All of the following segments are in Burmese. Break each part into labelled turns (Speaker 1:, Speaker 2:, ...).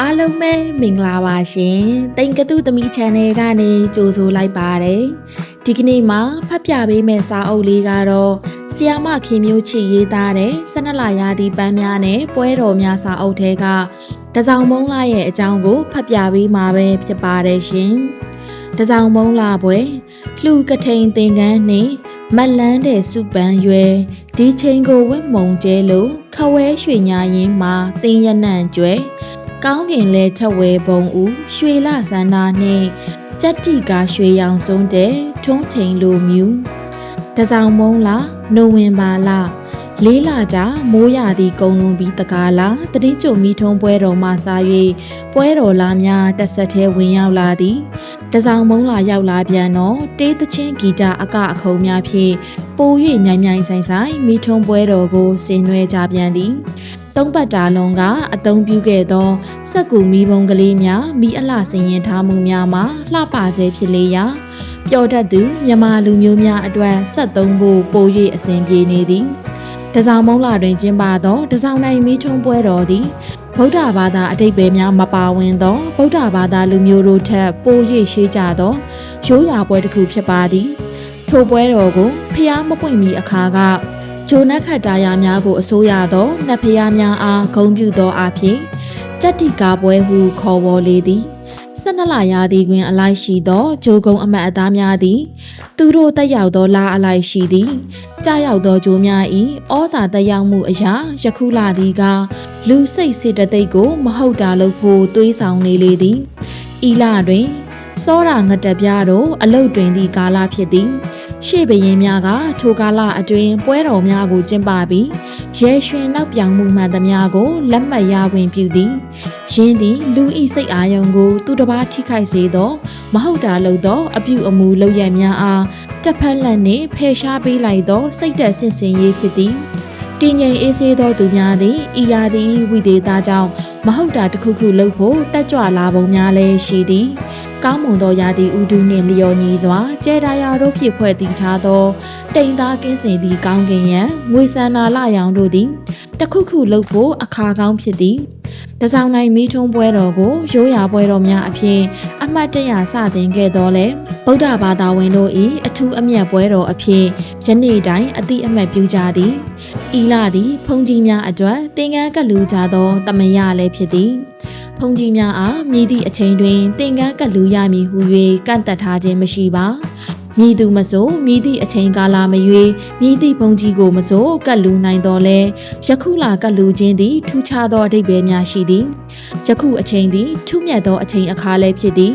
Speaker 1: အားလုံးပဲမင်္ဂလာပါရှင်။တိန်ကတုသမီး channel ကနေကြိုဆိုလိုက်ပါတယ်။ဒီကနေ့မှာဖတ်ပြပေးမယ့်စာအုပ်လေးကတော့ဆီယာမခင်မျိုးချီရေးသားတဲ့၁၂လရာသီပန်းများနဲ့ပွဲတော်များစာအုပ်ထဲကတစောင်မုံလာရဲ့အကြောင်းကိုဖတ်ပြပေးမှာပဲဖြစ်ပါတယ်ရှင်။တစောင်မုံလာပွဲလှူကထိန်သင်္ကန်းနှင့်မက်လန်းတဲ့စုပန်းရွယ်ဒီချိန်ကိုဝတ်မုံကျဲလို့ခဝဲရွှေညာရင်မှာတင်းရနံ့ကျွဲ ကောင်းကင်လဲထက်ဝဲဘုံဦးရွှေလစန္ဒာနှင့်ကြက်တိကရွှေရောင်စုံတဲ့ထုံးထိန်လိုမြူတစောင်မုံလာနိုဝင်ဘာလလေးလာတာမိုးရသည့်ကုံလွန်ပြီးတကားလာတတိကျုံမီထုံးပွဲတော်မှစား၍ပွဲတော်လာများတက်ဆက်သေးဝင်ရောက်လာသည်တစောင်မုံလာရောက်လာပြန်တော့တေးသချင်းဂီတအကအခုံများဖြင့်ပို၍မြိုင်မြိုင်ဆိုင်ဆိုင်မီထုံးပွဲတော်ကိုဆင်နွှဲကြပြန်သည် သုံးပတ်တာလုံးကအသုံးပြုခဲ့သောစက်ကူမီးပုံကလေးများမိအလှစင်ရင်ထားမှုများမှာလှပစေဖြစ်လေရာပျော်တတ်သူမြမလူမျိုးများအတွက်ဆက်သုံးဖို့ပို၍အစဉ်ပြေနေသည်တစောင်မုံလာတွင်ကျင်းပသောတစောင်နိုင်မီးထုံးပွဲတော်သည်ဗုဒ္ဓဘာသာအတိတ်ပဲများမပါဝင်သောဗုဒ္ဓဘာသာလူမျိုးတို့ထက်ပို၍ရှေးကြသောရိုးရာပွဲတစ်ခုဖြစ်ပါသည်ထိုပွဲတော်ကိုဖျားမပွင့်မီအခါက ဂျိုနက်ခတ်တာယာများကိုအစိုးရသောနတ်ဖျားများအားဂုံပြုသောအဖြစ်ကြက်တိကာပွဲဟုခေါ်ဝေါ်လေသည်၁၂လရာသီတွင်အလိုက်ရှိသောဂျိုကုံအမတ်အသားများသည် သူတို့တက်ရောက်သောလာအလိုက်ရှိသည်ကြာရောက်သောဂျိုများ၏ဩဇာတက်ရောက်မှုအရာယခုလာသည်ကလူစိတ်စေတသိက်ကိုမဟုတ်တာလို့ဖို့တွေးဆောင်နေလေသည်ဤလတွင်စောရာငတပြားတို့အလုတ်တွင်သည့်ကာလဖြစ်သည် ရှေ့ဘရင်များကထိုကာလအတွင်းပွဲတော်များကိုကျင်းပပြီးရဲရွှင်နောက်ပြောင်မှုမှန်သမျှကိုလက်မှတ်ရဝင်ပြုသည်ယင်းသည်လူဤစိတ်အာယုံကိုသူတစ်ပါးထိခိုက်စေသော မဟုတ်တာလို့သော အပြုအမူလုပ်ရများအားတစ်ဖက်လက်နှင့်ဖယ်ရှားပေးလိုက်သော စိတ်သက်ဆင်စင်ရေးဖြစ်သည်တည်ငြိမ်အေးဆေးသောသူများသည်ဤရာသီဝိသေသကြောင့် မဟုတ်တာတစ်ခုခုလုပ်ဖို့တက်ကြွလာပုံများလည်းရှိသည်ကောင်းမွန်သောရာသီဥတုနှင့်လျော်ညီစွာကျဲတာယာတို့ဖြစ်ဖွဲ့တည်ထားသောတိမ်သားကင်းစင်သည့်ကောင်းကင်ရန်ငွေဆန္နာလရောင်တို့သည်တခုခုလုပ်ဖို့အခါကောင်းဖြစ်သည် တစောင်းနိုင်မီးထုံးပွဲတော်ကိုရိုးရာပွဲတော်များအဖြစ်အမှတ်တရစတင်ခဲ့တော်လဲဗုဒ္ဓဘာသာဝင်တို့၏အထူးအမြတ်ပွဲတော်အဖြစ်ယနေ့တိုင်းအတိအမှတ်ပြုကြသည်ဤလသည်ဖုန်ကြီးများအတွက်သင်္ကန်းကလူကြသောတမယလည်းဖြစ်သည်ဖုန်ကြီးများအားမြည်သည့်အချိန်တွင်သင်္ကန်းကလူရမည်ဟု၍ကန့်သက်ထားခြင်းမရှိပါ မြည်သူမဆိုမြည်သည့်အချိန်ကာလမရွေးမြည်သည့်ဘုံကြီးကိုမဆိုကတ်လူနိုင်တော်လဲယခုလာကတ်လူခြင်းသည်ထူးခြားသောအဓိပ္ပာယ်များရှိသည်ယခုအချိန်သည်ထူးမြတ်သောအချိန်အခါလည်းဖြစ်သည်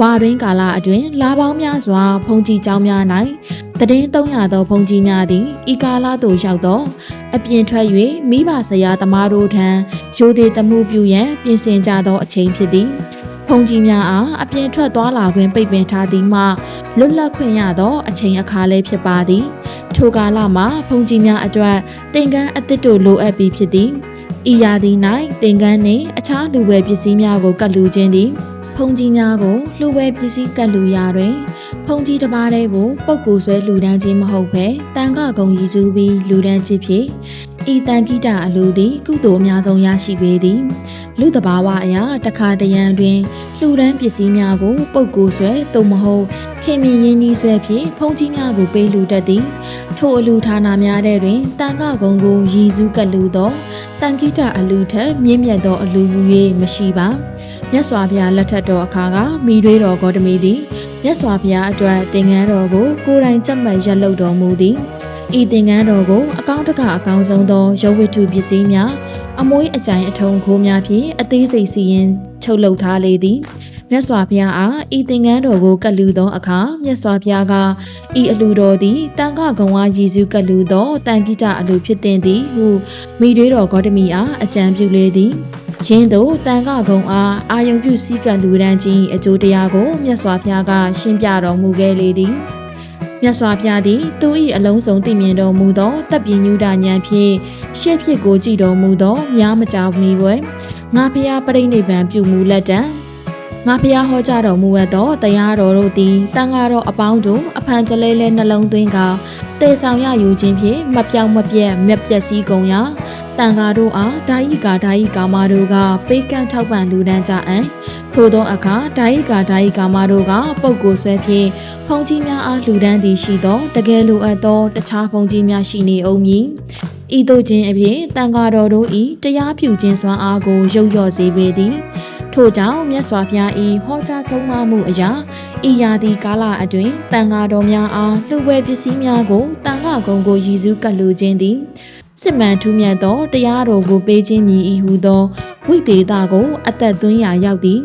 Speaker 1: ဝါရင်းကာလအတွင်းလာပေါင်းများစွာဘုံကြီးကျောင်းများ၌တည်င်း300သောဘုံကြီးများသည်ဤကာလသို့ရောက်သောအပြင်ထွက်၍မိဘဆရာသမားတို့ထံရိုသေတမှုပြုရန်ပြင်ဆင်ကြသောအချိန်ဖြစ်သည် ဖုန်ကြီးများအားအပြင်ထွက်သွားလာခွင့်ပိတ်ပင်ထားသည်မှလွတ်လပ်ခွင့်ရသောအချိန်အခါလည်းဖြစ်ပါသည် ထိုကာလမှာဖုန်ကြီးများအတွက်တင်ကန်းအသစ်တို့လိုအပ်ပြီးဖြစ်သည်ဤရာသီ၌တင်ကန်းနှင့်အခြားလူဝယ်ပစ္စည်းများကိုကတ်လူခြင်းသည်ဖုန်ကြီးများကိုလှူဝဲပစ္စည်းကတ်လူရာတွင် ဖုန်ကြီးတစ်ပါးတည်းကိုပုတ်ကူဆွဲလူဒန်းခြင်းမဟုတ်ဘဲတန်ခကုံရည်စူးပြီးလူဒန်းခြင်းဖြစ် ဤတန်ကိတာအလူသည်ကုသိုလ်အများဆုံးရရှိပေသည်လူတဘာဝအရာတခါတရံတွင်လှူဒန်းပစ္စည်းများကိုပုတ်ကူဆွဲသို့မဟုတ်ခင်မင်ရင်းနှီးဆွဲဖြင့်ဖုန်ကြီးများကိုပေးလူတတ်သည်ထိုအလူဌာနများတဲ့တွင်တန်ခကုံကိုရည်စူးကတ်လူသောတန်ကိတာအလူထက်မြင့်မြတ်သောအလူဟူ၍မရှိပါမြတ်စွာဘုရားလက်ထက်တော်အခါကမိတွေးတော်ဂေါတမီသည်မြတ်စွာဘုရားအတွက်သင်္ကန်းတော်ကိုကိုယ်တိုင်ကြက်မှတ်ရက်လုပ်တော်မူသည် ဤသင်္ကန်းတော်ကိုအကောင့်တကအကောင်းဆုံးသောရုပ်ဝတ္ထုပစ္စည်းများအမွှေးအကြိုင်အထုံခိုးများဖြင့်အသေးစိတ်စီရင်ချုပ်လုပ်ထားလေသည်မြတ်စွာဘုရားအားဤသင်္ကန်းတော်ကိုကတ်လူသောအခါမြတ်စွာဘုရားကဤအလူတော်သည်တန်ခဂုံဝါရည်စုကတ်လူသောတန်ကိတအလူဖြစ်တင်သည်ဟုမိတွေးတော်ဂေါတမီအားအကြံပြုလေသည်ရင်းတို့တန်ခဂုံအားအာယုံပြုစည်းကပ်လူဒန်းခြင်းအကျိုးတရားကိုမြတ်စွာဘုရားကရှင်းပြတော်မူခဲ့လေသည် မြတ်စွာဘုရားသည်သူ၏အလုံးစုံသိမြင်တော်မူသောတပ်ပြင်းညူတာဉာဏ်ဖြင့်ရှေ့ဖြစ်ကိုကြည်တော်မူသောများမကြောက်မီဝဲငါဖျားပြိဋိဘံပြုမူလက်တံငါဖျားဟောကြားတော်မူအပ်သောတရားတော်တို့သည်တန်ဃာတော်အပေါင်းတို့အဖန်ကြလဲလဲနှလုံးသွင်းကတေဆောင်ရယူခြင်းဖြင့်မပြောင်းမပြတ်မြက်ပြက်စည်းကုန်ရာ တတန်ဃာတို့အားဓာယိကာဓာယိကာမတို့ကပေးကမ်းထောက်ပံ့လူဒန်းကြအံထို့သောအခါဓာယိကာဓာယိကာမတို့ကပုပ်ကိုဆွဲဖြင့်ဖုန်ကြီးများအားလူဒန်းသည်ရှိသောတကယ်လိုအပ်သောတခြားဖုန်ကြီးများရှိနေအောင်မည်ဤသို့ခြင်းအပြင်တန်ဃာတော်တို့ဤတရားပြုခြင်းစွမ်းအားကိုရုပ်ရော့စေပေသည်ထို့ကြောင့်မြတ်စွာဘုရား၏ဟောကြားဆုံးမမှုအရာဤရာသီကာလအတွင်းတန်ဃာတော်များအားလှူဝဲပစ္စည်းများကိုတန်ဃာကုံကိုရည်စူးကပ်လူခြင်းသည် စစ်မှန်ထူးမြတ်သောတရားတော်ကိုပေးခြင်းမည်ဤဟုသောဝိသေသကိုအသက်သွင်းရာရောက်သည်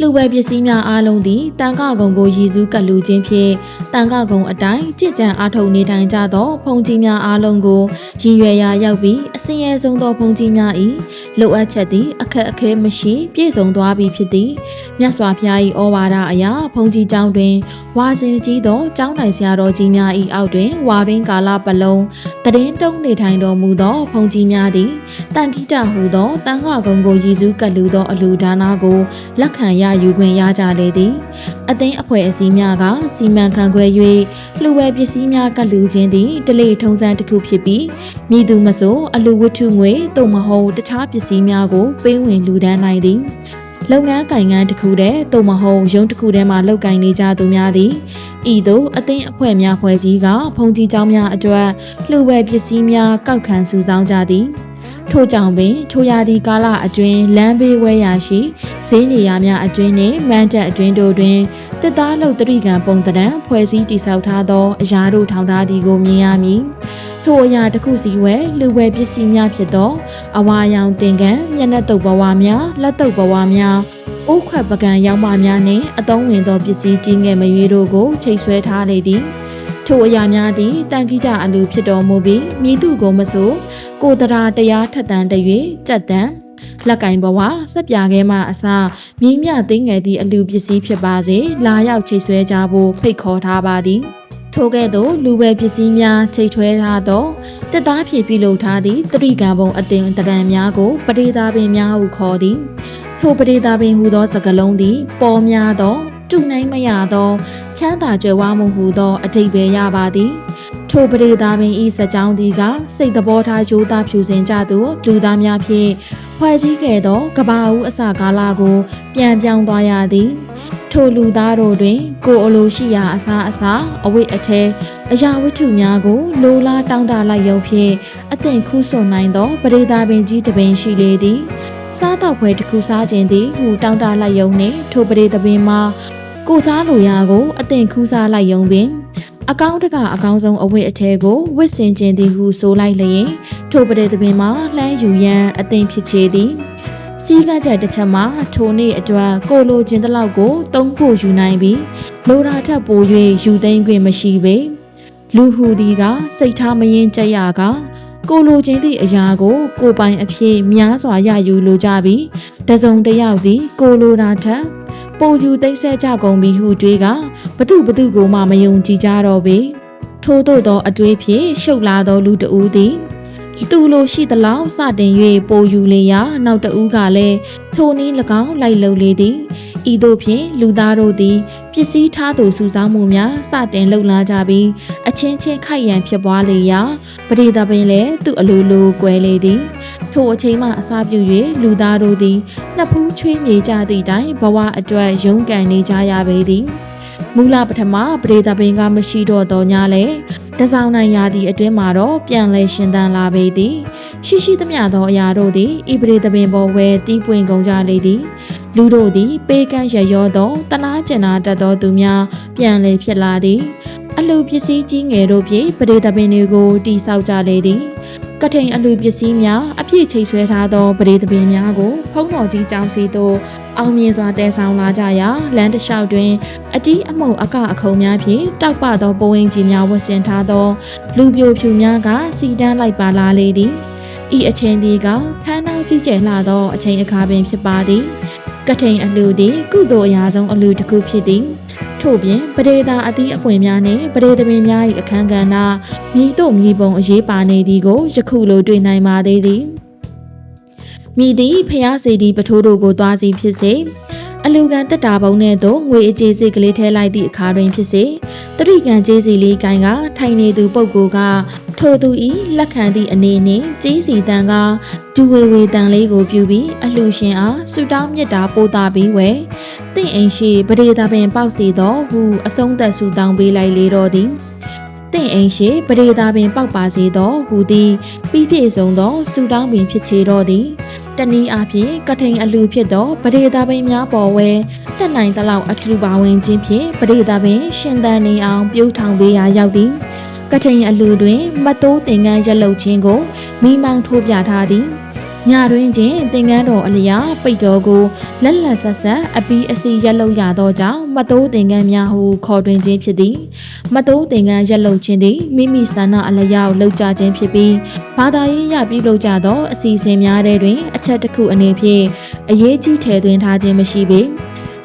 Speaker 1: လှူဝဲပစ္စည်းများအားလုံးသည်တန်ခကုံကိုရည်စူးကပ်လူခြင်းဖြင့်တန်ခကုံအတိုင်းကြည်ကြံအားထုတ်နေထိုင်ကြသောဖုန်ကြီးများအားလုံးကိုရည်ရွယ်ရာရောက်ပြီးအစင်းရဲဆုံးသောဖုန်ကြီးများ၏လိုအပ်ချက်သည်အခက်အခဲမရှိပြည့်စုံသွားပြီဖြစ်သည်မြတ်စွာဘုရား၏ဩဝါဒအရာဖုန်ကြီးကျောင်းတွင်ဝါစင်ကြီးသောကျောင်းတိုင်ဆရာတော်ကြီးများ၏အောက်တွင်ဝါရင်းကာလပလုံးတည်င်းတုံးနေထိုင်တော်မူသောဖုန်ကြီးများသည်တန်ခိတဟူသောတန်ခကုံကိုရည်စူးကပ်လူသောအလူဒါနာကိုလက်ခံရယူခွင့်ရကြလေသည်အသိန်းအဖွဲ့အစည်းများကစီမံခန့်ခွဲ၍လှူဝဲပစ္စည်းများကလူချင်းသည်တလေထုံစံတစ်ခုဖြစ်ပြီးမိသူမဆိုအလူဝတ္ထုငွေသို့မဟုတ်တခြားပစ္စည်းများကိုပေးဝင်လူဒန်းနိုင်သည်လုပ်ငန်းကင်ငန်းတစ်ခုတည်းသို့မဟုတ်ရုံးတစ်ခုတည်းမှာလုပ်ကင်နေကြသူများသည်ဤသို့အသင်းအဖွဲ့များဖွဲ့စည်းကဖုန်ကြီးเจ้าများအတွက်လှူဝဲပစ္စည်းများကောက်ခံစုဆောင်းကြသည် ထို့ကြောင့်ပင်ထိုရာသီကာလအတွင်းလမ်းဘေးဝဲရာရှိဈေးနေရာများအတွင်းနှင့်မန်းတက်အတွင်းတို့တွင်တစ်သားလုတ်တရိကံပုံတံဖွဲ့စည်းတည်ဆောက်ထားသောအရာတို့ထောင်ထားသည်ကိုမြင်ရမည်ထိုအရာတစ်ခုစီဝဲလူဝဲပစ္စည်းများဖြစ်သောအဝါရောင်တင်ကန်မျက်နှာတုပ်ဘဝများလက်တုပ်ဘဝများအိုးခွက်ပကံရောက်မများနှင့်အသုံးဝင်သောပစ္စည်းကြီးငယ်မရွေးတို့ကိုချိတ်ဆွဲထားလေသည် ထိုအရာများသည်တန်ခိတအလူဖြစ်တော်မူပြီးမိသူကိုမဆိုကိုတရာတရားထက်တန်တ၍ကြက်တန်လက်ကင်ဘဝစက်ပြာခဲမှအစမြင်းမြသိငယ်သည့်အလူပစ္စည်းဖြစ်ပါစေလာရောက်ချိတ်ဆွဲကြဖို့ဖိတ်ခေါ်ထားပါသည်ထိုကဲ့သို့လူပဲပစ္စည်းများချိတ်ထွဲထားသောတက်သားဖြည့်ပြုလုပ်ထားသည့်တရိကံပုံအတင်တရံများကိုပရိသာပင်များဟုခေါ်သည်ထိုပရိသာပင်ဟူသောစကလုံးသည်ပေါ်များသောတူနိုင်မရသောချ မ်းသာကြွယ်ဝမှုဟူသောအတိတ်ပဲရပါသည်ထိုပရိသာပင်ဤစကြောင်းသည်ကစိတ်သဘောထားရိုးသားဖြူစင်ကြသူလူသားများဖြင့်ဖွဲ့စည်းခဲ့သောကဘာဦးအစကာလကိုပြန်ပြောင်းသွားရသည်ထိုလူသားတို့တွင် ကိုအလိုရှိရာအစားအစာအဝိတ်အထဲအရာဝတ္ထုများကို လိုလားတောင်းတလိုက်ရုံဖြင့်အသင်ခူးဆွနိုင်သောပရိသာပင်ကြီးတပင်ရှိလေသည်စားတော့ဖွဲတစ်ခုစားခြင်းသည်ဟူတောင်းတလိုက်ရုံနှင့်ထိုပရိသပင်မှာ ကိုစားလိုရာကိုအသင်ခူးစားလိုက်ရုံပင်အကောင့်တကအကောင်းဆုံးအဝတ်အထည်ကိုဝတ်ဆင်ခြင်းသည်ဟုဆိုလိုက်လျင်ထိုပရိသပင်မှာလှမ်းယူရန်အသင်ဖြစ်ချေသည်စီးကချက်တစ်ချက်မှာထိုနေ့အတွက်ကိုလိုခြင်းတလောက်ကိုတုံးဖို့ယူနိုင်ပြီးလိုရာထက်ပို၍ယူသိမ်းခွင့်မရှိပေလူဟူဒီကစိတ်ထားမရင်ကြရကကိုလိုချင်းသည့်အရာကို ကိုပိုင်အဖြစ်များစွာရယူလိုကြပြီးတစုံတယောက်သည် ကိုလိုတာထက် ပိုယူသိမ့်ဆက်ကြကုန်ပြီဟုတွေးကဘသူဘသူကိုမှမယုံကြည်ကြတော့ပေထို့သောသောအတွေးဖြင့်ရှုပ်လာသောလူတဦးသည်သူလိုရှိသလောက်စတင်၍ပိုယူလေရာနောက်တဦးကလည်းထိုနည်း၎င်းလိုက်လုံလေသည် ဤသို့ဖြင့်လူသားတို့သည်ပစ္စည်းထားသူစုဆောင်းမှုများစတင်လှုပ်လာကြပြီးအချင်းချင်းခိုက်ရန်ဖြစ်ပွားလေရာပရိသပင်လည်းသူ့အလိုလိုကွယ်လေသည်ထိုအချိန်မှအစာပြု၍လူသားတို့သည်နှစ်ဖူးချွေးမြေကြသည့်တိုင်ဘဝအတွက်ရုန်းကန်နေကြရပေသည်မူလပထမပရိသပင်ကမရှိတော့တော့ညာလေတစောင်းနိုင်ရာသည့်အတွင်းမှာတော့ပြန်လဲရှင်သန်လာပေသည်ရှိရှိသမျှသောအရာတို့သည်ဣပရိသပင်ပေါ်ဝဲတီးပွင့်ကုန်ကြလေသည် လူတို့သည် ပေးကမ်းရရောသောတနာကျင်နာတတ်သောသူများပြန်လဲဖြစ်လာသည်အလူပစ္စည်းကြီးငယ်တို့ဖြင့်ပရိသပင်တွေကိုတိဆောက်ကြလေသည်ကထိန်အလူပစ္စည်းများအပြည့်ချိတ်ဆွဲထားသောပရိသပင်များကိုဖုံးတော်ကြီးကြောင်စီသို့အောင်မြင်စွာတည်ဆောင်လာကြရာလမ်းတစ်လျှောက်တွင်အတီးအမုံအကအခုံများဖြင့်တောက်ပသောပိုးဝင်းကြီးများဝတ်ဆင်ထားသော လူပြိုဖြူများကစီတန်းလိုက်ပါလာလေသည်ဤအချိန်ဒီကခမ်းနားကြီးကျယ်လာသောအချိန်အခါပင်ဖြစ်ပါသည် ကထိန်အလူသည်ကုသိုလ်အရာဆုံးအလူတစ်ခုဖြစ်သည်ထို့ပြင်ပဒေသာအသီးအပွင့်များနှင့်ပဒေသမင်များ၏အခမ်းကဏ္ဍမြည်တို့မြည်ပုံအရေးပါနေသည်ကိုယခုလိုတွေ့နိုင်ပါသေးသည်မိသည်ဖျားစီဒီပထိုးတို့ကိုသွားစီဖြစ်စေ အလူကန်တက်တာပုံနဲ့တော့ငွေအကြေးစိတ်ကလေးထဲလိုက်သည့်အခါတွင်ဖြစ်စေတရိကန်ကြေးစီလေးကိုင်းကထိုင်နေသူပုဂ္ဂိုလ်ကထိုသူဤလက်ခံသည့်အနေနှင့်ကြေးစီတန်ကဒူဝေဝေတန်လေးကိုပြုပြီးအလှရှင်အားဆူတောင်းမြတ်တာပို့တာပြီးဝဲတင့်အိမ်ရှိပဒေတာပင်ပေါက်စီသောဟုအဆုံးသက်ဆူတောင်းပေးလိုက်လေတော့သည်တင့်အိမ်ရှိပဒေတာပင်ပေါက်ပါစေသောဟူသည်ပြီးပြည့်စုံသောဆူတောင်းပင်ဖြစ်ချေတော့သည် တနည်းအားဖြင့်ကထိန်အလူဖြစ်သောပဒေတာပင်များပေါ်ဝဲတက်နိုင်သလောက်အထူးပါဝင်ခြင်းဖြင့်ပဒေတာပင်ရှင်သန်နေအောင်ပြုထောင်ပေးရာရောက်သည်ကထိန်အလူတွင်မတိုးတင်ကန်းရက်လုတ်ခြင်းကိုမိမောင်းထိုးပြထားသည် ညတွင်ချင်းသင်္ကန်းတော်အလျာပိတ်တော်ကိုလက်လက်ဆက်ဆက်အပီးအစီရက်လုတ်ရသောကြောင့်မတိုးသင်္ကန်းများဟုခေါ်တွင်ခြင်းဖြစ်သည်မတိုးသင်္ကန်းရက်လုတ်ခြင်းသည်မိမိဆန္ဒအလျာကိုလှုပ်ကြခြင်းဖြစ်ပြီးဘာသာရေးရပြုလုပ်ကြသောအစီအစဉ်များထဲတွင် အချက်တစ်ခုအနေဖြင့်အရေးကြီးထည့်သွင်းထားခြင်းမရှိပေ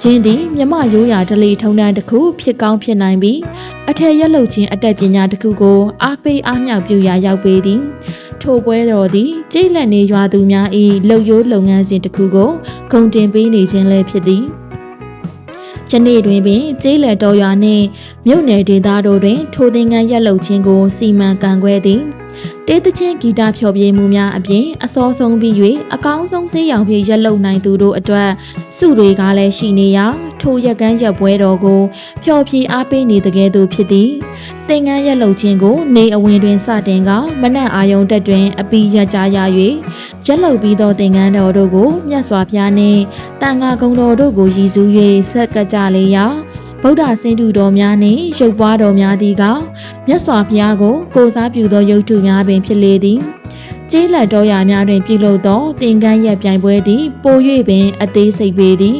Speaker 1: ယင်းသည်မြမရိုးရာဒလီထုံတန်းတစ်ခုဖြစ်ကောင်းဖြစ်နိုင်ပြီးအထက်ရက်လုတ်ခြင်းအတတ်ပညာတစ်ခုကိုအားပေးအားမြောက်ပြုရာရောက်ပေသည်ထိုပွဲတော်သည်ကျိတ်လက်နေရွာသူများ၏လှုပ်ရိုးလုပ်ငန်းစဉ်တစ်ခုကိုဂုံတင်ပေးနေခြင်းလည်းဖြစ်သည်ယနေ့တွင်ပင်ကျေးလက်တော်ရွာနှင့်မြို့နယ်ဒေသတို့တွင်ထိုသင်္ကန်းရက်လုတ်ခြင်းကိုစီမံကံခွဲသည်တေးသချင်းဂီတဖျော်ဖြေမှုများအပြင်အစောဆုံးပြီး၍အကောင်းဆုံးဆေးရောင်ဖြည့်ရက်လုံနိုင်သူတို့အတွက်စုတွေကလည်းရှိနေရာထိုရက်ကန်းရက်ပွဲတော်ကိုဖျော်ဖြေအားပေးနေတကယ်သူဖြစ်သည်သင်္ကန်းရက်လုံခြင်းကိုနေအဝင်တွင်စတင်ကမနက်အာယုံတက်တွင်အပီရက်ကြားရ၍ရက်လုံပြီးသောသင်္ကန်းတော်တို့ကိုမြတ်စွာဘုရားနှင့်တန်ဃာကုံတော်တို့ကိုရည်စူး၍ဆက်ကကြလေရာ ဗုဒ္ဓဆင်းတုတော်များနှင့်ရုပ်ပွားတော်များသည်ကမြတ်စွာဘုရားကိုကိုစားပြုသောရုပ်တုများပင်ဖြစ်လေသည်ကျေးလက်တော်ရာများတွင်ပြုလုပ်သောသင်္ကန်းရက်ပြိုင်ပွဲသည် ပို၍ပင်အသေးစိတ်ပေသည်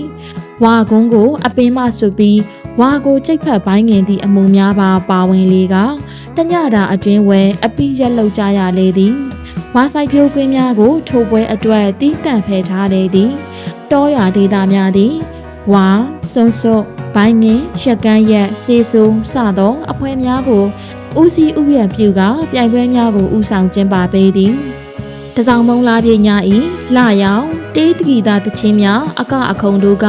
Speaker 1: ဝါကုန်းကို အပင်မဆွပြီးဝါကိုကြိတ်ဖက်ပိုင်းငင်သည့်အမှုများပါပါဝင်လေကတညတာအတွင်းဝဲအပိရက်လောက်ကြရလေသည်ဝါဆိုင်ပြိုးကွင်းများကို ထိုးပွဲအတွက်တီးတန့်ဖယ်ထားလေသည်တောရွာဒေသများသည်ဝါစွန်းစွတ် ဘိုင်းငင်ရက်ကန်းရက်ဆေးဆိုးစသောအဖွဲများကိုဦးစီးဥယျာဉ်ပြုကပြိုင်ပွဲများကိုဥဆောင်ကျင်းပပေးသည်တစောင်းမုံလာပြညာဤလာရောင်တေးတဂီတာတချင်းများအကအခုံတို့က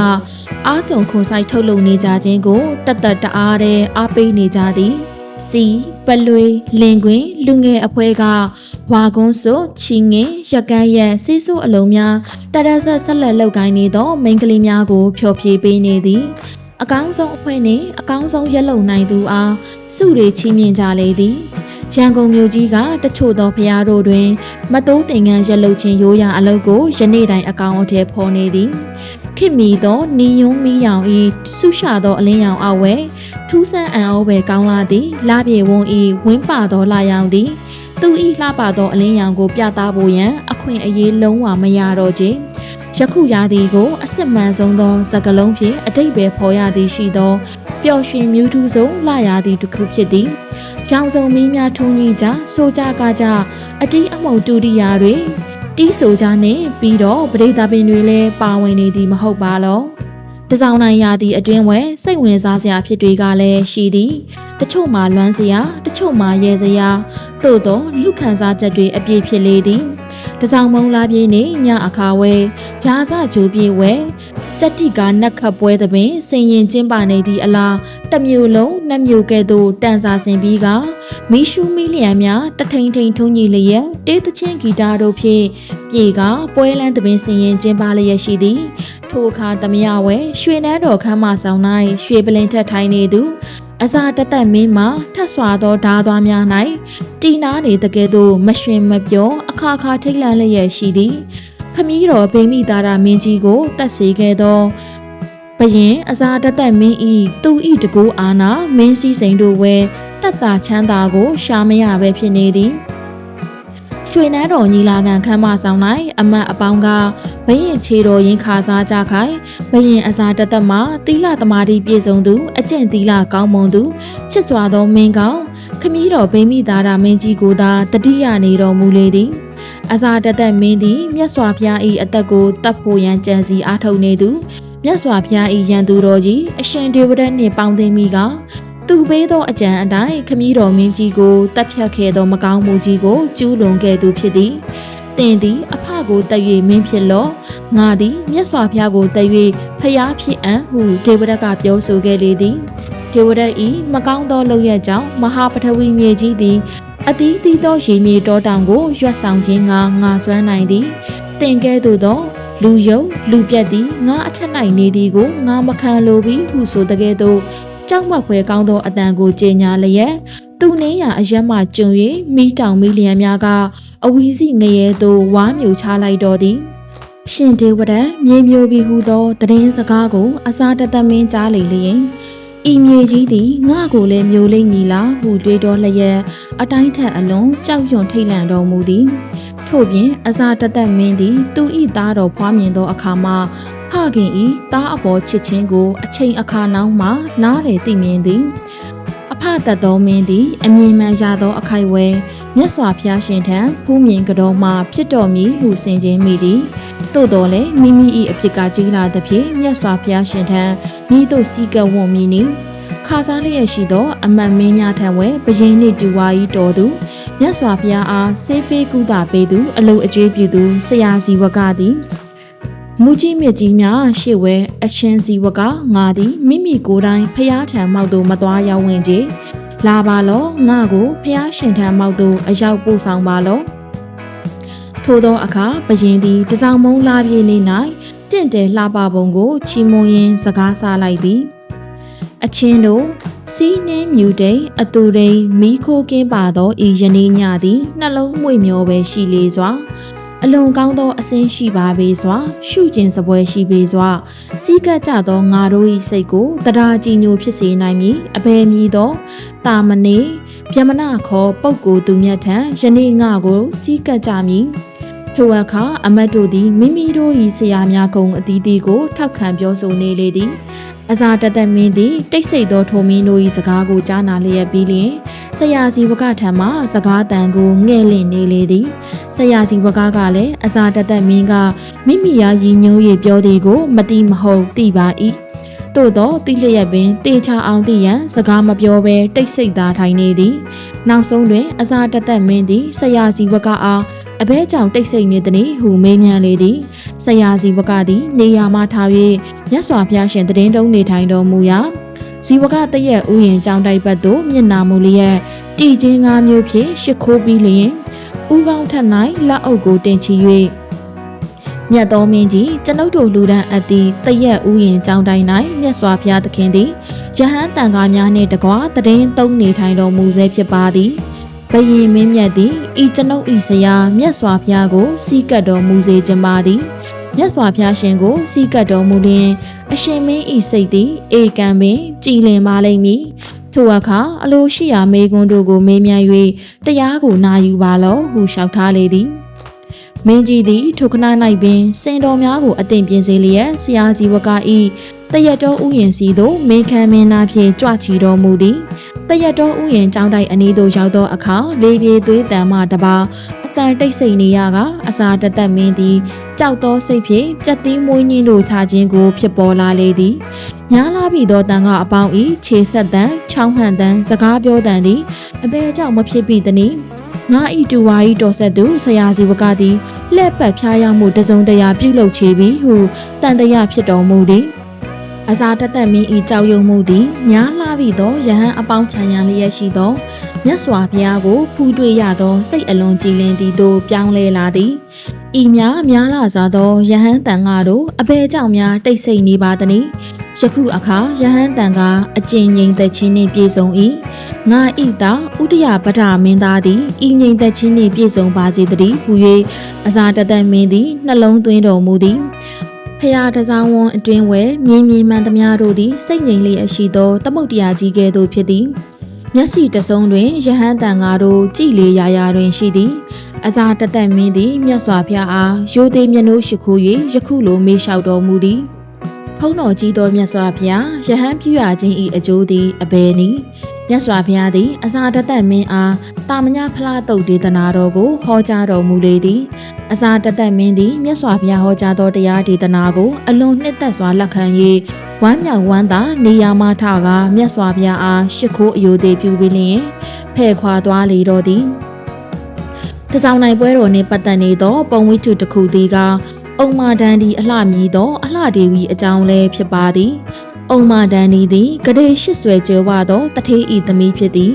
Speaker 1: အာသွန်ခွန်ဆိုင်ထုတ်လုပ်နေကြခြင်းကိုတတ်တတ်တအားတဲ့အားပေးနေကြသည်စီပလွေလင်ကွင်းလူငယ်အဖွဲကဝါကွန်းစုချီငင်ရက်ကန်းရက်ဆေးဆိုးအလုံးများတရဆက်ဆက်လက်လောက်ကိုင်းနေသောမိန်းကလေးများကိုဖျော်ဖြေပေးနေသည် အကောင်းဆုံးအဖွဲ့နှင့်အကောင်းဆုံးရက်လုံနိုင်သူအားစုတွေချီးမြှင့်ကြလေသည်ရန်ကုန်မြို့ကြီးကတချို့သောဖျားတို့တွင် မတိုးတင်ငန်းရက်လုံခြင်းရိုးရာအလုပ်ကိုယနေ့တိုင်အကောင်အထည်ဖော်နေသည်ခိမီသောနီယွန်းမီရောင်ဤဆုရှာသောအလင်းရောင်အဝဲထူးဆန်းအံ့ဩပဲကောင်းလာသည်လာပြေဝုံဤဝင်းပါသောလာရောင်သည်သူဤလှပသောအလင်းရောင်ကိုပြသဖို့ရန်အခွင့်အရေးလုံးဝမရတော့ချေ ယခုရာသီကိုအစစ်မှန်ဆုံးသောစကလုံးဖြင့်အတိတ်ပဲဖော်ရသည်ရှိသောပျော်ရွှင်မြူးထူးဆုံးလာရာသီတစ်ခုဖြစ်သည်။ရောင်စုံမီးများထုံကြီးကြဆိုကြကကြအတီးအမှုံတူရီယာတွေတီးဆိုကြနဲ့ပြီးတော့ပရိသတ်ပင်တွေလည်းပါဝင်နေသည်မဟုတ်ပါလော။တစောင်းနိုင်ရာသည့်အတွင်းဝဲစိတ်ဝင်စားစရာဖြစ်တွေကလည်းရှိသည်တချို့မှာလွမ်းစရာတချို့မှာရဲစရာသို့တော့လူခံစားချက်တွေအပြည့်ဖြစ်လေသည် တစောင်းမုံလာပြင်းနေညအခါဝဲရာစဂျိုပြေဝဲကြက်တိကနက်ခတ်ပွဲသပင်စင်ရင်ကျင်းပါနေသည့်အလားတမျိုးလုံးနှစ်မျိုးကဲ့သို့တန်စာဆင်ပြီးကမီရှူမီလျံများတထိန်ထိန်ထုံးကြီးလျက်တေးသချင်းဂီတာတို့ဖြင့်ပြေကပွဲလန်းသပင်စင်ရင်ကျင်းပါလျက်ရှိသည်ထိုအခါသမယဝဲရွှေနန်းတော်ခမ်းမဆောင်၌ရွှေပလင်ထက်ထိုင်နေသူ အစာတသက်မင်းမှာထက်စွာသောဓာသွားများ၌တီနာနေတကယ်သို့မရွှင်မပြောအခါခါထိတ်လန့်လျက်ရှိသည်ခမည်းတော်ဗိမိတာရာမင်းကြီးကိုတတ်စေခဲ့သောဘရင်အစာတသက်မင်းဤသူဤတကူအာနာမင်းစည်းစိန်တို့ဝဲတတ်တာချမ်းသာကိုရှာမရပဲဖြစ်နေသည် ရွှေနန်းတော်ညီလာခံခမ်းမဆောင်၌အမတ်အပေါင်းကဘရင်ခြေတော်ရင်ခါစားကြခိုင်ဘရင်အစာတသက်မှာသီလသမာဓိပြည့်စုံသူအကျင့်သီလကောင်းမွန်သူချစ်စွာသောမင်းကောင်းခမည်းတော်ဗိမိသားရာမင်းကြီးကိုသာတတိယနေတော်မူလေသည်အစာတသက်မင်းသည်မြတ်စွာဘုရား၏အသက်ကိုတတ်ဖို့ရန်ကြံစီအားထုတ်နေသူမြတ်စွာဘုရား၏ရန်သူတော်ကြီးအရှင်ဒေဝရတ်နှင့်ပေါင်းသိမိက သူပေးသောအကြံအတိုင်းခမည်းတော်မင်းကြီးကိုတပ်ဖြတ်ခဲ့သောမကောင်းမှုကြီးကိုကျူးလွန်ခဲ့သူဖြစ်သည်တင်သည်အဖကိုတည့်၍မင်းဖြစ်လော့ငါသည်မြတ်စွာဘုရားကိုတည့်၍ဖျားဖြစ်အံ့ဟုဒေဝရတ်ကပြောဆိုခဲ့လေသည်ဒေဝရတ်ဤမကောင်းသောလုပ်ရကြောင့်မဟာပထဝီမြေကြီးသည်အတီးတီးသောရေမြေတောတောင်ကိုရွတ်ဆောင်ခြင်းကငါစွမ်းနိုင်သည်တင်ကဲ့သို့သောလူယုံလူပြက်သည်ငါအထက်၌နေသည်ကိုငါမခံလိုပြီးဟုဆိုတကယ်တော့ ကြောက်မက်ဖွယ်ကောင်းသောအတန်ကိုကြေညာလျက်သူနေရအရက်မှကျုံ၍မိတောင်မိလျံများကအဝီစီငရဲသို့ဝါမြူချလိုက်တော်သည်ရှင်ဒေဝရတ်မြေမျိုးပြီးဟုသောတည်င်းစကားကို အစာတသက်မင်းကြားလေလျင်ဤမြေကြီးသည်ငါကိုလည်းမျိုးလိမ့်မည်လားဟုတွေးတော်လျက်အတိုင်းထက်အလွန်ကြောက်ရွံ့ထိတ်လန့်တော်မူသည်ထို့ပြင်အစာတသက်မင်းသည်သူဤသားတော်ဖွားမြင်သောအခါမှာ ဖခင်ဤသားအပေါ်ချစ်ချင်းကို အချိန်အခါနောက်မှနားလေသိမြင်သည်အဖတတ်သောမင်းသည်အမြင်မှန်ရသောအခိုက်ဝဲမြတ်စွာဘုရားရှင်ထံဖူးမြင်ကြတော်မှဖြစ်တော်မူဟုဆင်ခြင်မိသည်သို့တော်လည်းမိမိ၏အဖြစ်ကကြီးလာသဖြင့်မြတ်စွာဘုရားရှင်ထံမိတို့စီကဝွန်မီနီခါစားလျက်ရှိသော အမတ်မင်းများထံဝဲဘယင်းနှင့်တူဝါဤတော်သူမြတ်စွာဘုရားအားစေးပေးကုသပေးသူ အလုအကျွေးပြုသူဆရာစီဝကသည် မူကြီးမြစ်ကြီးများရှေ့ဝဲအချင်းစီဝကငါသည်မိမိကိုယ်တိုင်ဖျားထံမောက်သို့မသွားရောက်ဝင်ကြလာပါလောငါကိုဖျားရှင်ထံမောက်သို့အရောက်ပို့ဆောင်ပါလောထို့သောအခါဘယင်သည်တစောင်းမုံလာပြေနေ၌တင့်တယ်လှပပုံကိုချီမွန်ရင်းစကားဆလိုက်သည်အချင်းတို့စီးနှင်းမြူတိန်အတူတိန်မိခိုးကင်းပါသောဤယနေ့ညသည်နှလုံးမွေမျောပဲရှိလေစွာ အလွန်ကောင်းသောအစင်းရှိပါပေစွာ ရှုကျင်စပွဲရှိပေစွာစီးကပ်ကြသောငါတို့၏စိတ်ကိုတရားကြည်ညိုဖြစ်စေနိုင်မည်အဘယ်မည်သောတာမဏေဗျမနခေါ်ပုပ်ကိုသူမြတ်ထံယနေ့ငါကိုစီးကပ်ကြမည်ထိုအခါအမတ်တို့သည်မိမိတို့၏ဆရာများကုံအသီးသီးကိုထောက်ခံပြောဆိုနေလေသည် အစာတသက်မင်းသည်တိတ်ဆိတ်သောထိုမင်းတို့၏စကားကိုကြားနာလျက်ပြီးလျင်ဆရာစီဝကထံမှစကားတန်ကိုငဲ့လင့်နေလေသည်ဆရာစီဝကကလည်းအစာတသက်မင်းကမိမိရာရည်ညွှန်း၍ပြောသည်ကိုမတိမဟုတ်သိပါ၏ သို့တော့တိလျက်ပင်တေချာအောင်သိရန်စကားမပြောဘဲတိတ်ဆိတ်သာထိုင်နေသည်နောက်ဆုံးတွင် အစာတသက်မင်းသည်ဆရာစီဝကအားအဘဲကြောင့်တိတ်ဆိတ်နေသည်ဟုမေးမြန်းလေသည်ဆရာစီဝကသည် နေရာမှထား၍မြတ်စွာဘုရားရှင်တည်င်းတုံးနေထိုင်တော်မူရာဇီဝကတရက်ဥယျင်ကြောင်းတိုက်ဘက်သို့မျက်နာမူလျက်တီချင်းငါးမျိုးဖြင့်ရှ िख ိုးပြီးလျင်ဥကောင်းထက်၌လက်အုပ်ကိုတင်ချီ၍ မြတ်တော်မင်းကြီးကျွန်ုပ်တို့လူဒန်းအပ်သည့်တရက်ဥယျင်ကြောင်းတိုင်း၌မြတ်စွာဘုရားသခင်သည်ယဟန်တန်ကားများနှင့်တကွာတည်င်းသုံးနေထိုင်တော်မူစေဖြစ်ပါသည်ဘယင်မင်းမြတ်သည်ဤကျွန်ုပ်ဤဆရာမြတ်စွာဘုရားကိုစီကတ်တော်မူစေခြင်းပါသည်မြတ်စွာဘုရားရှင်ကိုစီကတ်တော်မူလျင်အရှင်မင်းဤစိတ်သည်ဧကံပင်ကြည်လင်ပါလိမ့်မည်ထိုအခါအလိုရှိရာမေကွန်းတို့ကိုမေးမြန်း၍တရားကိုနာယူပါလောဟုလျှောက်ထားလေသည် မင်းကြီးသည်ထိုခဏ၌ပင်စင်တော်များကိုအသင်ပြင်စေလျက်ဆရာစီဝကဤတရတော်ဥယျင်စီသို့မေခံမင်းသားဖြင့်ကြွချီတော်မူသည်တရတော်ဥယျင်ကျောင်းတိုက်အနီးသို့ရောက်သောအခါလေပြေသွေးတံမှတပါအတန်တိတ်ဆိတ်နေရကအစာတသက်မင်းသည်ကြောက်သောစိတ်ဖြင့်ကြက်သီးမွေးညင်းတို့ချခြင်းကိုဖြစ်ပေါ်လာလေသည်ညားလာပြီသောတန်ကအပေါင်းဤခြေဆက်တန်ချောင်းဟန်တန်စကားပြောတန်သည်အဘယ်ကြောင့်မဖြစ်ပြီသနည်း ငါဤတူဝါဤတော်ဆက်သူဆရာစီဝကသည်လက်ပတ်ဖျားရမှုတစုံတရာပြုလုပ်ချေပြီးဟုတန်တရာဖြစ်တော်မူသည်အစာတသက်မင်းဤကြောက်ရွံ့မှုသည်ညားလာပြီးသောယဟန်အပေါင်းချမ်းရန်လျက်ရှိသောမြတ်စွာဘုရားကိုဖူးတွေ့ရသောစိတ်အလွန်ကြည်လင်သည်သို့ပြောင်းလဲလာသည်ဤများများလာစားသောယဟန်တန်ဃာတို့အဘဲကြောင့်များတိတ်ဆိတ်နေပါသနည်း ယခုအခါယဟန်တန်ကအကျဉ်ငိမ့်သက်ခြင်းနှင့်ပြည့်စုံ၏ငါဤသာဥဒယပဒမင်းသားသည်ဤငိမ့်သက်ခြင်းနှင့်ပြည့်စုံပါစေတည်းဟူ၍အစာတသက်မင်းသည်နှလုံးသွင်းတော်မူသည်ဖရာတစောင်းဝန်းအတွင်းဝဲမြင်းမြင်းမှန်သမျှတို့သည်စိတ်ငြိမ်လျက်ရှိသောတမုတ်တရားကြီးကဲ့သို့ဖြစ်သည်မျက်စိတဆုံးတွင်ယဟန်တန်ဃာတို့ကြည်လေရာရာတွင်ရှိသည်အစာတသက်မင်းသည်မြတ်စွာဘုရားအားရိုသေမျက်နှိုးရှိခိုး၍ယခုလိုမေးလျှောက်တော်မူသည် ဖုံးတော်ကြီးသောမြတ်စွာဘုရားယဟန်ပြုရခြင်း၏အကျိုးသည်အဘယ်နည်းမြတ်စွာဘုရားသည် အစာတသက်မင်းအားတာမညဖလားတုတ်ဒေသနာတော်ကိုဟောကြားတော်မူလေသည်အစာတသက်မင်းသည်မြတ်စွာဘုရားဟောကြားသောတရားဒေသနာကိုအလွန်နှစ်သက်စွာလက်ခံ၍ဝမ်းမြောက်ဝမ်းသာနေရာမှထကမြတ်စွာဘုရားအားရှ िख ိုးအယိုသေးပြုပြီးလျင်ဖဲ့ခွာသွားလေတော်သည်တစောင်းနိုင်ပွဲတော်နှင့်ပတ်သက်နေသောပုံဝိတုတစ်ခုသည်က အုံမာဒန်ဒီအလှမြည်သောအလှဒေဝီအကြောင်းလည်းဖြစ်ပါသည်အုံမာဒန်ဒီသည်ကလေးရှစ်ဆွဲကျဲဝသောတထေးဤသမီးဖြစ်သည်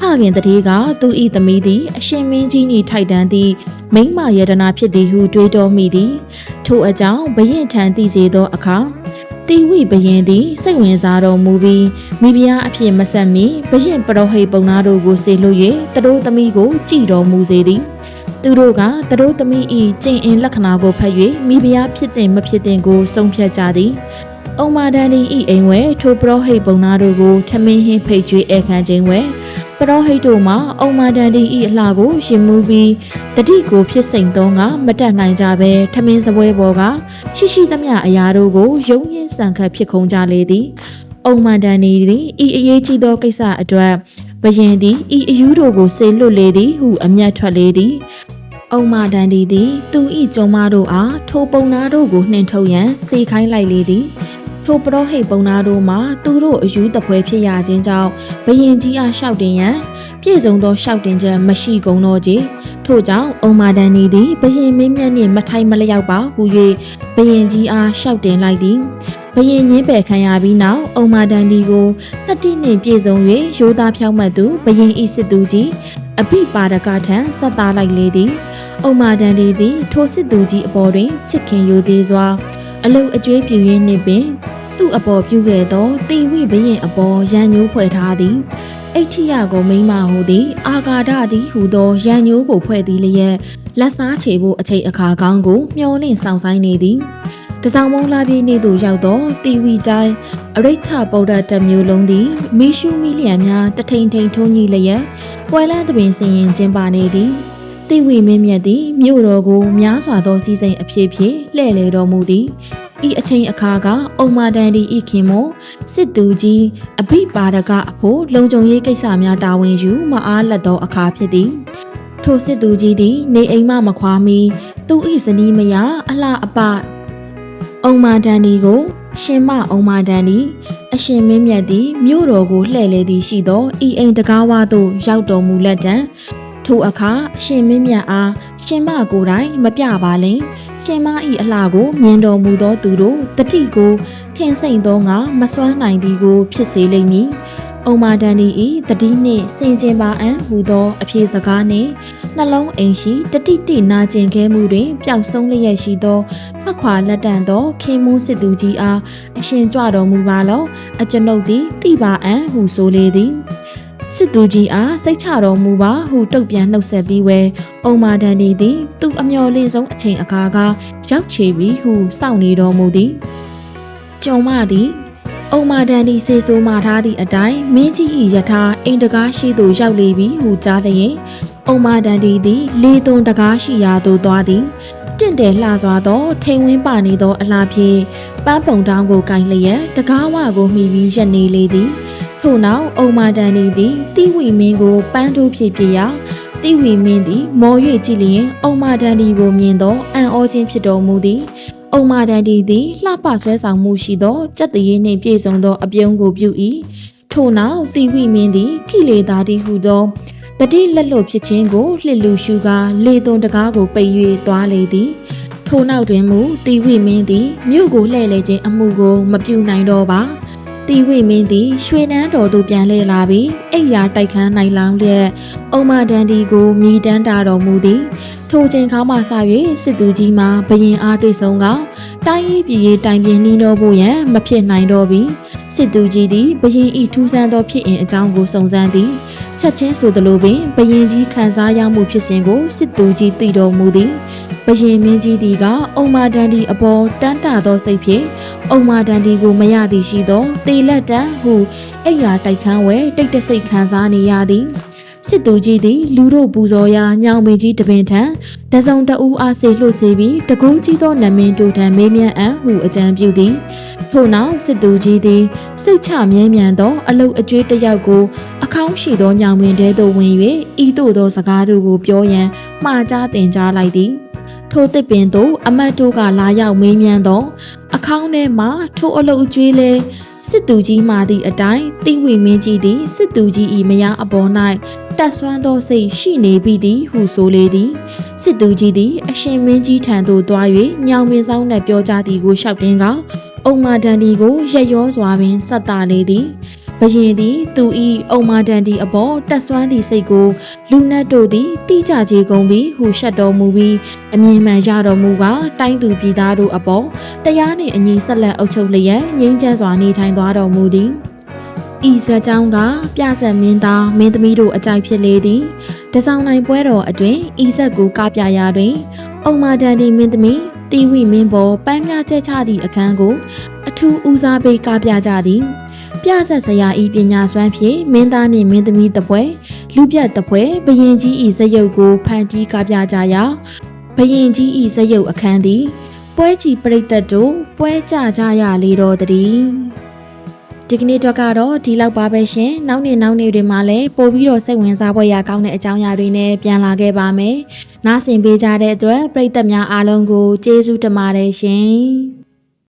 Speaker 1: ဖခင်တထေးကသူဤသမီးသည်အရှင်မင်းကြီး၏ထိုက်တန်သည့်မိမယတနာဖြစ်သည်ဟုတွေးတောမိသည်ထို့အကြောင်းဘရင်ထံသိစေသောအခါတီဝိဘရင်သည်စိတ်ဝင်စားတော်မူပြီးမိဖုရားအဖြစ်မဆက်မီဘရင်ပရောဟိတ်ပုံနာတို့ကိုဆေလွှတ်၍တတို့သမီးကိုကြည်တော်မူစေသည် သူတို့ကတတို့သမီး၏ကျင့်အင်လက္ခဏာကိုဖတ်၍မိဖုရားဖြစ်တဲ့မဖြစ်တဲ့ကိုဆုံးဖြတ်ကြသည်။အုံမာဒန်ဒီဤအိမ်ဝဲထိုပရောဟိတ်ပုံနာတို့ကိုထမင်းဟင်းဖိတ်ကျွေးဧခံခြင်းဝဲပရောဟိတ်တို့မှအုံမာဒန်ဒီဤအလှကိုရှင်မူပြီးတတိကိုဖြစ်စိန်သောကမတက်နိုင်ကြဘဲထမင်းစပွဲပေါ်ကရှိရှိသမျှအရာတို့ကိုယုံရင်ဆန်ခတ်ဖြစ်ခုံကြလေသည်။အုံမာဒန်ဒီသည်ဤအရေးကြီးသောကိစ္စအတွက် ဘယင်သည်ဤအယူတို့ကိုဆေလွတ်လေသည်ဟုအမျက်ထွက်လေသည်အုံမာဒန်ဒီသည်သူဤကျုံမတို့အားထိုပုံနာတို့ကိုနှင်ထုတ်ရန်စေခိုင်းလိုက်လေသည်ထိုပရောဟိတ်ပုံနာတို့မှသူတို့အယူတပွဲဖြစ်ရခြင်းကြောင့်ဘယင်ကြီးအားရှောက်တင်ရန်ပြည့်စုံသောရှောက်တင်ချက်မရှိကုန်တော့ကြထို့ကြောင့်အုံမာဒန်ဒီသည်ဘယင်မင်းမြတ်နှင့်မထိုင်မလျောက်ပါဟူ၍ဘယင်ကြီးအားရှောက်တင်လိုက်သည် ဘယင်ညင်းပယ်ခံရပြီးနောက်အုံမာဒန်ဒီကိုတတိနှင့်ပြည့်စုံ၍ရိုးသားဖြောင်းမှတ်သူဘယင်ဤစစ်သူကြီးအပိပါဒကထံဆက်သားလိုက်လေသည်အုံမာဒန်ဒီသည်ထိုစစ်သူကြီးအပေါ်တွင်ချစ်ခင်ယူသေးစွာအလုတ်အကျွေးပြူရင်းနှင့်ပင်သူ့အပေါ်ပြုခဲ့သောတိဝိဘရင်အပေါ်ရန်ညိုးဖွဲ့ထားသည်အိဋ္ဌိယကိုမိမ့်မဟူသည်အာဂါဒသည်ဟူသောရန်ညိုးကိုဖွဲ့သည်လျက်လက်စားချေဖို့အချိန်အခါကောင်းကိုမျောနှင့်ဆောင်ဆိုင်နေသည် တစောင်းမုံလာပြေးနေသူရောက်သောတီဝီတိုင်းအရိဋ္ဌဗုဒ္ဓတမျိုးလုံးသည်မိရှုမိလျံများတထိန်ထိန်ထုံးကြီးလျက်ပွဲလန်းသပင်စင်ရင်ကျင်းပါနေသည်တိဝီမင်းမြတ်သည်မြို့တော်ကိုများစွာသောစီစဉ်အဖြစ်ဖြင့်လှည့်လည်တော်မူသည်ဤအချိန်အခါကအုံမာတန်ဒီဤခင်မောစစ်သူကြီးအဘိပါဒကအဖို့လုံခြုံရေးကိစ္စများတာဝန်ယူမအားလက်သောအခါဖြစ်သည်ထိုစစ်သူကြီးသည် နေအိမ်မှမခွာမီသူဤဇနီးမယားအလှအပ အုံမာတန်ဒီကို ရှင်မအုံမာတန်ဒီအရှင်မင်းမြတ်သည်မြို့တော်ကိုလှည့်လေသည်ရှိသောဤအိမ်တကားဝသို့ရောက်တော်မူလက်တံထိုအခါအရှင်မင်းမြတ်အားရှင်မကိုယ်တိုင်မပြပါလင်ရှင်မ၏အလှကိုမြင်တော်မူသောသူတို့တတိကိုထင်စိမ့်သောငါမစွမ်းနိုင်သည်ကို ဖြစ်စေလိမ့်မည်။ အုံမာတန်ဒီဤတတိနှင့်စင်ကျင်ပါအံဟူသောအဖြေစကားနှင့်နှလုံးအိမ်ရှိတတိတိနာကျင်ခဲမှုတွင်ပျောက်ဆုံးလျက်ရှိသောဖက်ခွာလက်တန်သောခင်မူးစစ်သူကြီးအားအရှင်ကြွတော်မူပါလောအကျွန်ုပ်သည်တိပါအံဟုဆိုလေသည်စစ်သူကြီးအားစိတ်ချတော်မူပါဟုတုတ်ပြန်နှုတ်ဆက်ပြီးဝဲအုံမာဒန်ဒီသည်သူ့အမျော်လင့်ဆုံးအချိန်အခါကရောက်ချေပြီးဟုစောင့်နေတော်မူသည်ကြုံမသည် အုံမာဒန်ဒီစေဆိုမာထားသည့်အတိုင်းမင်းကြီး၏ယထာအိမ်တကားရှိသို့ရောက်လေပြီဟုကြားလျင်အုံမာဒန်ဒီသည်လေသွန်တကားရှိရာသို့သွားသည်တင့်တယ်လှစွာသောထိန်ဝင်းပါနေသောအလားဖြင့်ပန်းပုံတောင်းကိုကင်လျက်တကားဝကိုမှီပြီးရက်နေလေသည်ထို့နောက်အုံမာတန်နေသည်တိဝီမင်းကိုပန်းထိုးဖြစ်ပြရာတိဝီမင်းသည်မော်၍ကြည့်လျင်အုံမာတန်ဒီကိုမြင်သောအံ့ဩခြင်းဖြစ်တော်မူသည် အုံမာတန်ဒီသည်လှပဆွဲဆောင်မှုရှိသောစက်တရေနှင့်ပြည့်စုံသောအပြုံးကိုပြု၏ထို့နောက်တိဝီမင်းသည်ခိလေသာတိဟုသောတတိလက်လွတ်ဖြစ်ခြင်းကိုလှစ်လူရှုကာလေသွန်တကားကိုပိတ်၍သွားလေသည်ထို့နောက်တွင်မူတီဝိမင်းသည်မြို့ကိုလှည့်လည်ခြင်းအမှုကိုမပြုနိုင်တော့ပါတီဝိမင်းသည်ရွှေနန်းတော်သို့ပြန်လှည့်လာပြီးအိယာတိုက်ခန်းနိုင်လောင်းလျက်အုံမဒန်ဒီကိုမြည်တမ်းတာတော်မူသည် ထိုချိန်ခါမှစ၍စစ်သူကြီးမှဘရင်အားတွေ့ဆုံကတိုင်းရေးပြည်ရေးတိုင်ပြင်နှီးတော်ဖို့ရန်မဖြစ်နိုင်တော့ပြီစစ်သူကြီးသည်ဘရင်ဤထူးဆန်းသောဖြစ်အင်အကြောင်းကိုစုံစမ်းသည်ချက်ချင်းဆိုသလိုပင်ဘရင်ကြီးခံစားရမှုဖြစ်စဉ်ကိုစစ်သူကြီးသိတော်မူသည်ဘရင်မင်းကြီးသည်ကအုံမာဒန်ဒီအပေါ်တန်းတာသောစိတ်ဖြင့်အုံမာဒန်ဒီကိုမရသည်ရှိသောတေလက်တန်ဟုအိယာတိုက်ခန်းဝဲတိတ်တဆိတ်ခံစားနေရသည် စစ်သူကြီးသည်လူတို့ပူဇော်ရာညောင်မင်းကြီးတပင်ထံတစုံတဦးအားစေလှုပ်စေပြီးတကူးကြီးသောနမင်းတို့ထံမေးမြန်းအံ့ဟုအကြံပြုသည်ထို့နောက်စစ်သူကြီးသည်စိတ်ချမြဲမြံသောအလုတ်အကျွေးတစ်ယောက်ကိုအခေါင်းရှိသောညောင်မင်းတဲသို့ဝင်၍ဤသို့သောစကားတို့ကိုပြောရန်မှားကြားတင်ကြားလိုက်သည်ထိုတစ်ပင်သို့အမတ်တို့ကလာရောက်မေးမြန်းသောအခေါင်းထဲမှထိုအလုတ်အကျွေးလဲ စစ်သူကြီးမာသည့်အတိုင်းတိဝိမင်းကြီးသည်စစ်သူကြီး၏မယားအပေါ်၌တက်ဆွမ်းသောစိတ်ရှိနေပြီသည်ဟုဆိုလေသည်စစ်သူကြီးသည်အရှင်မင်းကြီးထံသို့သွား၍ညောင်ပင်ဆောင်နှင့်ပြောကြားသည်ကိုလျှောက်တင်ကအုံမာတန်ဒီကိုရက်ရောစွာပင်ဆက်တာလေသည် ဘယင်သည် သူ၏အုံမာတန်ဒီအပေါ်တက်ဆွမ်းသည့်စိတ်ကိုလူနတ်တို့သည်တိကြကြေကုန်ပြီးဟုရှက်တော်မူပြီးအမြင်မှန်ရတော်မူကတိုင်းသူပြည်သားတို့အပေါ်တရားနှင့်အညီဆက်လက်အုပ်ချုပ်လျက်ငြိမ်းချမ်းစွာနေထိုင်သွားတော်မူသည်ဤဇာကြောင့်ကပြဆက်မင်းသားမင်းသမီးတို့အကြိုက်ဖြစ်လေသည်တဆောင်နိုင်ပွဲတော်အတွင်ဤဆက်ကိုကပြရာတွင် အုံမာတန်ဒီမင်းသမီးတီဝိမင်းပေါ်ပန်းများကျဲချသည့်အခန်းကို အထူးဦးစားပေးကပြကြသည် ပြဆက်စရာဤပညာစွမ်းဖြင့်မင်းသားနှင့်မင်းသမီးတပွဲလူပြတ်တပွဲဘယင်ကြီးဤဇယုတ်ကိုဖန်တီးကပြကြရာဘယင်ကြီးဤဇယုတ်အခန်းသည်ပွဲကြည်ပရိသတ်တို့ပွဲကြကြရလေတော့တည်းဒီကနေ့တော့ကတော့ဒီလောက်ပါပဲရှင်နောက်နေ့နောက်နေ့တွေမှာလည်းပို့ပြီးတော့စိတ်ဝင်စားဖွယ်ရာကောင်းတဲ့အကြောင်းအရာတွေနဲ့ပြန်လာခဲ့ပါမယ်နားဆင်ပေးကြတဲ့အတွက်ပရိသတ်များအားလုံးကိုကျေးဇူးတင်ပါတယ်ရှင်